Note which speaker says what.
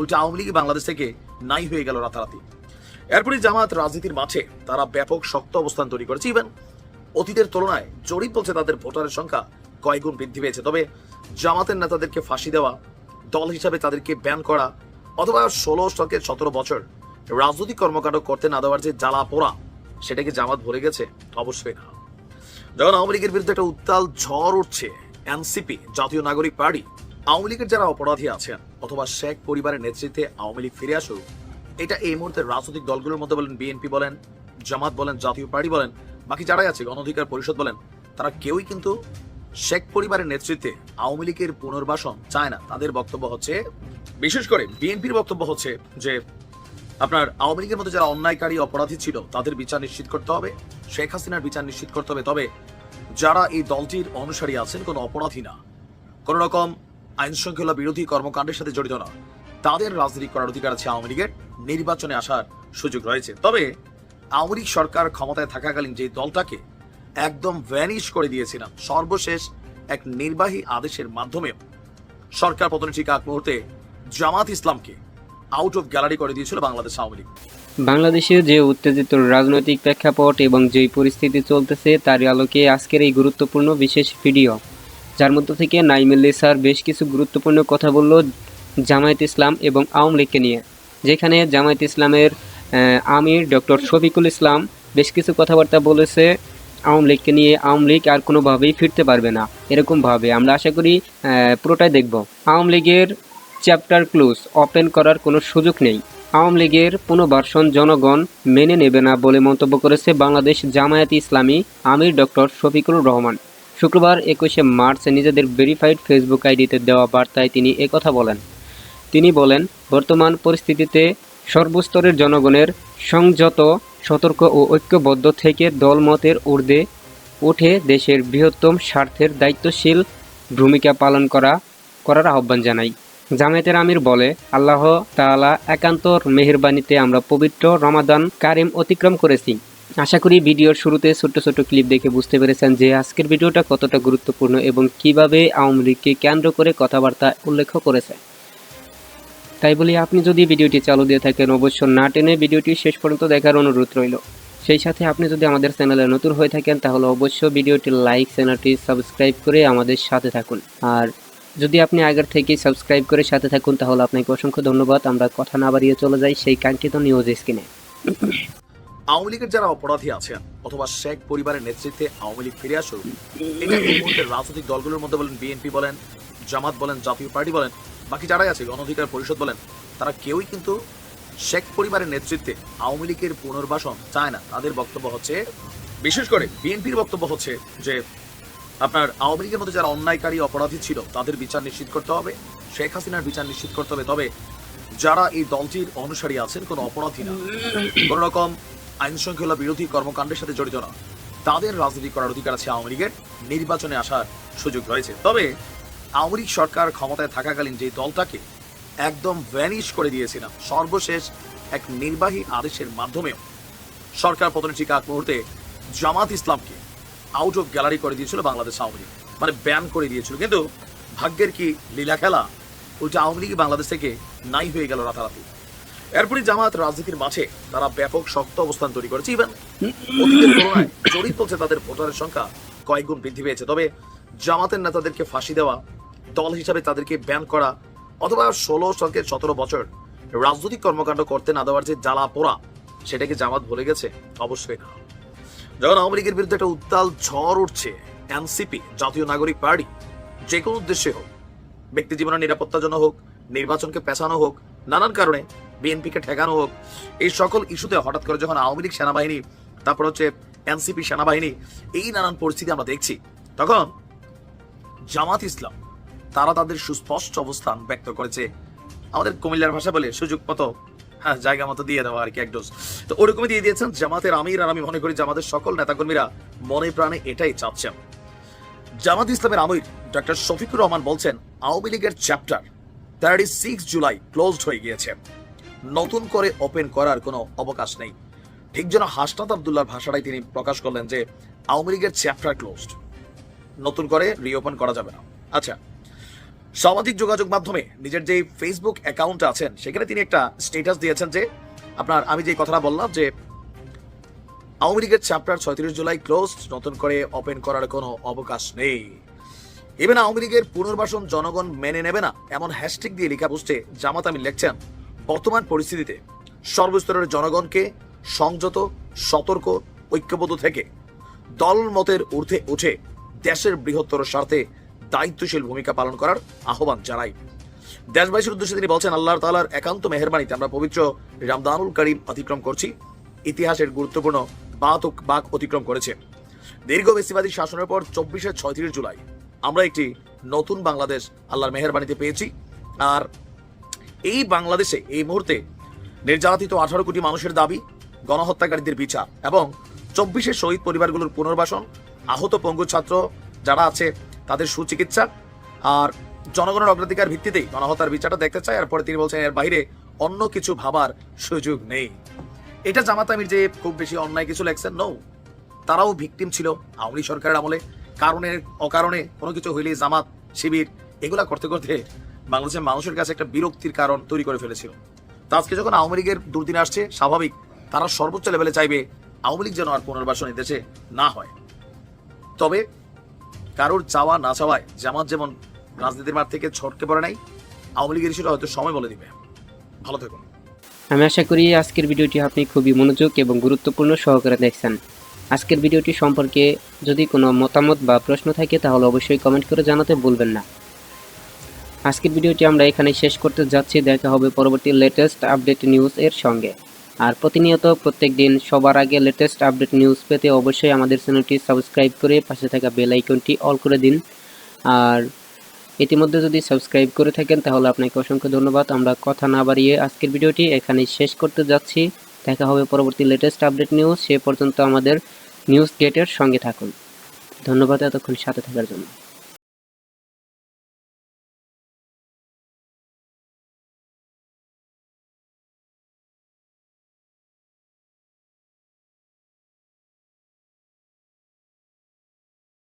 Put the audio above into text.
Speaker 1: উল্টে আওয়ামী লীগ বাংলাদেশ থেকে নাই হয়ে গেল রাতারাতি। এরপরে জামাত রাজনীতির মাঠে তারা ব্যাপক শক্ত অবস্থান তৈরি করেছে। ইভেন অতীতের তুলনায় জরিপ বলছে তাদের ভোটারের সংখ্যা কয়েকগুণ বৃদ্ধি পেয়েছে। তবে জামাতের নেতাদেরকে ফাঁসি দেওয়া, দল হিসাবে তাদেরকে ব্যান করা, অথবা ষোলো থেকে সতেরো বছর রাজনৈতিক কর্মকাণ্ড করতে না দেওয়ার যে জ্বালা পোড়া সেটাকে জামাত ভরে গেছে? অবশ্যই না। যখন আওয়ামী লীগের বিরুদ্ধে একটা উত্তাল ঝড় উঠছে এনসিপি জাতীয় নাগরিক পার্টি আওয়ামী লীগের যারা অপরাধী আছেন অথবা শেখ পরিবারের নেতৃত্বে আওয়ামী লীগ ফিরে আসুক, এটা এই মুহূর্তে রাজনৈতিক দলগুলোর মধ্যে বলেন বিএনপি বলেন, জামাত বলেন, জাতীয় পার্টি বলেন, বাকি যারাই আছে গণ অধিকার পরিষদ বলেন, তারা কেউই কিন্তু শেখ পরিবারের নেতৃত্বে আওয়ামী লীগের পুনর্বাসন চায় না। তাদের বক্তব্য হচ্ছে, বিশেষ করে বিএনপির বক্তব্য হচ্ছে যে, আপনার আওয়ামী লীগের মধ্যে যারা অন্যায়কারী, অপরাধী ছিল, তাদের বিচার নিশ্চিত করতে হবে, শেখ হাসিনার বিচার নিশ্চিত করতে হবে। তবে যারা এই দলটির অনুসারী আছেন, কোনো অপরাধী না। কোন রকম আইন শৃঙ্খলা বিরোধী কর্মকাণ্ডের সাথে জড়িত না তাদের রাজনীতি করার অধিকার আছে আওয়ামী লীগের। নির্বাচনে আসার সুযোগ রয়েছে। তবে আওয়ামী লীগ সরকার ক্ষমতায় থাকাকালীন যে দলটাকে একদম ভ্যানিশ করে দিয়েছিলাম, সর্বশেষ এক নির্বাহী আদেশের মাধ্যমে সরকার পতনের ঠিক আগ মুহূর্তে জামাত ইসলামকে আউট অফ গ্যালারি করে দিয়েছিল বাংলাদেশ আওয়ামী লীগ।
Speaker 2: বাংলাদেশে যে উত্তেজিত রাজনৈতিক প্রেক্ষাপট এবং যেই পরিস্থিতি চলতেছে তার আলোকে আজকের এই গুরুত্বপূর্ণ বিশেষ ভিডিও। যার মধ্য থেকে নাইমুল্লি স্যার বেশ কিছু গুরুত্বপূর্ণ কথা বলল জামায়াত ইসলাম এবং আওয়ামী লীগকে নিয়ে। যেখানে জামায়াত ইসলামের আমির ডক্টর শফিকুল ইসলাম বেশ কিছু কথাবার্তা বলেছে, আওয়ামী লীগকে নিয়ে আওয়ামী লীগ আর কোনোভাবেই ফিরতে পারবে না। এরকমভাবে আমরা আশা করি পুরোটাই দেখব। আওয়ামী লীগের চ্যাপ্টার ক্লোজ ওপেন করার কোনো সুযোগ নেই। আওয়ামী লীগের পুনর্বাসন জনগণ মেনে নেবে না বলে মন্তব্য করেছে বাংলাদেশ জামায়াত ইসলামী আমির ডক্টর শফিকুর রহমান। শুক্রবার একুশে মার্চ নিজেদের ভেরিফাইড ফেসবুক আইডিতে দেওয়া বার্তায় তিনি একথা বলেন। তিনি বলেন, বর্তমান পরিস্থিতিতে সর্বস্তরের জনগণের সংযত, সতর্ক ও ঐক্যবদ্ধ থেকে দলমতের ঊর্ধ্বে উঠে দেশের বৃহত্তম স্বার্থের দায়িত্বশীল ভূমিকা পালন করা, করার আহ্বান জানাই। জামায়াতের আমির বলে, আল্লাহ তাআলা একান্ত মেহেরবানিতে আমরা পবিত্র রমাদান কারিম অতিক্রম করেছি। আশা করি ভিডিওর শুরুতে ছোট্ট ছোট্ট ক্লিপ দেখে বুঝতে পেরেছেন যে আজকের ভিডিওটা কতটা গুরুত্বপূর্ণ এবং কীভাবে আওয়ামী লীগকে কেন্দ্র করে কথাবার্তা উল্লেখ করেছে। তাই বলি, আপনি যদি ভিডিওটি চালু দিয়ে থাকেন, অবশ্য না টেনে ভিডিওটি শেষ পর্যন্ত দেখার অনুরোধ রইল। সেই সাথে আপনি যদি আমাদের চ্যানেলে নতুন হয়ে থাকেন, তাহলে অবশ্যই ভিডিওটি লাইক চ্যানেলটি সাবস্ক্রাইব করে আমাদের সাথে থাকুন। আর যদি আপনি আগের থেকেই সাবস্ক্রাইব করে সাথে থাকুন, তাহলে আপনাকে অসংখ্য ধন্যবাদ। আমরা কথা না বাড়িয়ে চলে যাই সেই কাঙ্ক্ষিত নিউজ স্ক্রিনে
Speaker 1: আওয়ামী লীগের যারা অপরাধী আছেন, অথবা শেখ পরিবারের নেতৃত্বে আওয়ামী লীগ ফিরে আসুক রাজনৈতিক দলগুলোর মধ্যে বলেন বিএনপি বলেন, জামাত বলেন, জাতীয় পার্টি বলেন, বাকি যারাই আছে গণ অধিকার পরিষদ বলেন, তারা কেউই কিন্তু শেখ পরিবারের নেতৃত্বে আওয়ামী লীগের পুনর্বাসন চায় না। তাদের বক্তব্য হচ্ছে, বিশেষ করে বিএনপির বক্তব্য হচ্ছে যে, আপনার আওয়ামী লীগের মধ্যে যারা অন্যায়কারী, অপরাধী ছিল, তাদের বিচার নিশ্চিত করতে হবে, শেখ হাসিনার বিচার নিশ্চিত করতে হবে। তবে যারা এই দলটির অনুসারী আছেন, কোনো অপরাধী না। কোন রকম আইন শৃঙ্খলা বিরোধী কর্মকাণ্ডের সাথে জড়িত না তাদের রাজনীতি করার অধিকার আছে আওয়ামী লীগের। নির্বাচনে আসার সুযোগ রয়েছে। তবে আওয়ামী লীগ সরকার ক্ষমতায় থাকাকালীন যে দলটাকে একদম ভ্যানিশ করে দিয়েছিলাম, সর্বশেষ এক নির্বাহী আদেশের মাধ্যমেও সরকার পতনের ঠিক আগ মুহূর্তে জামাত ইসলামকে আউট অফ গ্যালারি করে দিয়েছিল বাংলাদেশ আওয়ামী লীগ। মানে ব্যান করে দিয়েছিল। কিন্তু ভাগ্যের কি লীলা খেলা, উল্টে আওয়ামী লীগ বাংলাদেশ থেকে নাই হয়ে গেল রাতারাতি। এরপরই জামাত রাজনীতির মাঝে তারা ব্যাপক শক্ত অবস্থান তৈরি করেছে। ইভেন অতীতের তুলনায় জরিপ বলছে তাদের ভোটারের সংখ্যা কয়েকগুণ বৃদ্ধি পেয়েছে। তবে জামাতের নেতাদেরকে ফাঁসি দেওয়া, দল হিসাবে তাদেরকে ব্যান করা অথবা ষোলো থেকে সতেরো বছর রাজনৈতিক কর্মকাণ্ড করতে না দেওয়ার যে জ্বালা পোড়া, সেটাকে জামাত ভুলে গেছে? অবশ্যই না। যখন আওয়ামী লীগের বিরুদ্ধে একটা উত্তাল ঝড় উঠছে, এনসিপি, জাতীয় নাগরিক পার্টি, যে কোনো উদ্দেশ্যে হোক, ব্যক্তি জীবনের নিরাপত্তার জন্য হোক, নির্বাচনকে পেছানো হোক, নানান কারণে বিএনপিকে ঠেকানো হোক, এই সকল ইস্যুতে হঠাৎ করে যখন আওয়ামী লীগ সেনাবাহিনী, তারপর হচ্ছে এনসিপি সেনাবাহিনী এই নানান পরিস্থিতি আমরা দেখছি, তখন জামাত ইসলাম, তারা তাদের সুস্পষ্ট অবস্থান ব্যক্ত করেছে। আমাদের কুমিল্লার ভাষা বলে সুযোগ মতো হ্যাঁ জায়গা মতো দিয়ে দেওয়া আর কি, এক ডোজ তো ওরকমই দিয়ে দিয়েছেন জামাতের আমির, আর আমি মনে করি জামাতের সকল নেতাকর্মীরা মনে প্রাণে এটাই চাচ্ছেন জামাত ইসলামের আমির ডক্টর শফিকুর রহমান বলছেন, আওয়ামী লীগের chapter thirty six July closed হয়ে গিয়েছে। নতুন করে ওপেন করার কোনো অবকাশ নেই। ঠিক যেন হাসনাত আবদুল্লাহর ভাষাটাই তিনি প্রকাশ করলেন যে, আওয়ামী লীগের চ্যাপ্টার ক্লোজড। নতুন করে রিওপেন করা যাবে না। আচ্ছা সামাজিক যোগাযোগ মাধ্যমে নিজের যে ফেসবুক অ্যাকাউন্ট আছেন, সেখানে তিনি একটা স্টেটাস দিয়েছেন যে, আপনার আমি যে কথাটা বললাম যে, আওয়ামী লীগের চ্যাপ্টার ছয়ত্রিশ জুলাই ক্লোজ নতুন করে ওপেন করার কোনো অবকাশ নেই। ইভেন আওয়ামী লীগের পুনর্বাসন জনগণ মেনে নেবে না, এমন হ্যাশট্যাগ দিয়ে লেখা পোস্টে জামাত আমি লিখছেন বর্তমান পরিস্থিতিতে সর্বস্তরের জনগণকে সংযত, সতর্ক, ঐক্যবদ্ধ থেকে দল মতের ঊর্ধ্বে উঠে দেশের বৃহত্তর স্বার্থে দায়িত্বশীল ভূমিকা পালন করার আহ্বান জানাই। দেশবাসীর উদ্দেশ্যে তিনি বলছেন, আল্লাহ তালার একান্ত মেহরবানিতে আমরা পবিত্র রামদানুল করিম অতিক্রম করছি। ইতিহাসের গুরুত্বপূর্ণ বাক বাক অতিক্রম করেছে। দীর্ঘ বেশিবাদী শাসনের পর চব্বিশে ছয়ত্রিশ জুলাই আমরা একটি নতুন বাংলাদেশ আল্লাহর মেহরবানিতে পেয়েছি। আর এই বাংলাদেশে এই মুহূর্তে নির্যাতিত আঠারো কোটি মানুষের দাবি, গণহত্যাকারীদের বিচার এবং চব্বিশের শহীদ পরিবারগুলোর পুনর্বাসন, আহত পঙ্গু ছাত্র যারা আছে তাদের সুচিকিৎসা আর জনগণের অগ্রাধিকার ভিত্তিতেই গণহত্যার বিচারটা দেখতে চাই এরপরে তিনি বলছেন, এর বাইরে অন্য কিছু ভাবার সুযোগ নেই। এটা জামাত আমির যে খুব বেশি অন্যায় কিছু লেখছেন নৌ তারাও ভিকটিম ছিল আওয়ামী সরকারের আমলে। কারণে, অকারণে কোনো কিছু হইলে জামাত, শিবির, এগুলা করতে করতে বাংলাদেশের মানুষের কাছে একটা বিরক্তির কারণ তৈরি করে ফেলেছিল। তা আজকে যখন আওয়ামী লীগের দুর্দিন আসছে, স্বাভাবিক তারা সর্বোচ্চ লেভেলে চাইবে আওয়ামী লীগ যেন আর পুনর্বাসন দেশে না হয়। তবে কারোর চাওয়া না চাওয়ায় জামাত যেমন রাজনীতির মাঠ থেকে ছটকে পড়ে নাই, আওয়ামী লীগের সেটা হয়তো সময় বলে দিবে। ভালো থাকুন।
Speaker 2: আমি আশা করি আজকের ভিডিওটি আপনি খুবই মনোযোগ এবং গুরুত্বপূর্ণ সহকারে দেখছেন। আজকের ভিডিওটি সম্পর্কে যদি কোনো মতামত বা প্রশ্ন থাকে, তাহলে অবশ্যই কমেন্ট করে জানাতে ভুলবেন না। আজকের ভিডিওটি আমরা এখানে শেষ করতে যাচ্ছি। দেখা হবে পরবর্তী লেটেস্ট আপডেট নিউজ এর সঙ্গে। আর প্রতিনিয়ত প্রত্যেক দিন সবার আগে লেটেস্ট আপডেট নিউজ পেতে অবশ্যই আমাদের চ্যানেলটি সাবস্ক্রাইব করে পাশে থাকা বেল আইকনটি অল করে দিন। আর ইতিমধ্যে যদি সাবস্ক্রাইব করে থাকেন, তাহলে আপনাকে অসংখ্য ধন্যবাদ। আমরা কথা না বাড়িয়ে আজকের ভিডিওটি এখানে শেষ করতে যাচ্ছি। দেখা হবে পরবর্তী লেটেস্ট আপডেট নিউজ সে পর্যন্ত আমাদের নিউজ গেটের সঙ্গে থাকুন। ধন্যবাদ এতক্ষণ সাথে থাকার জন্য।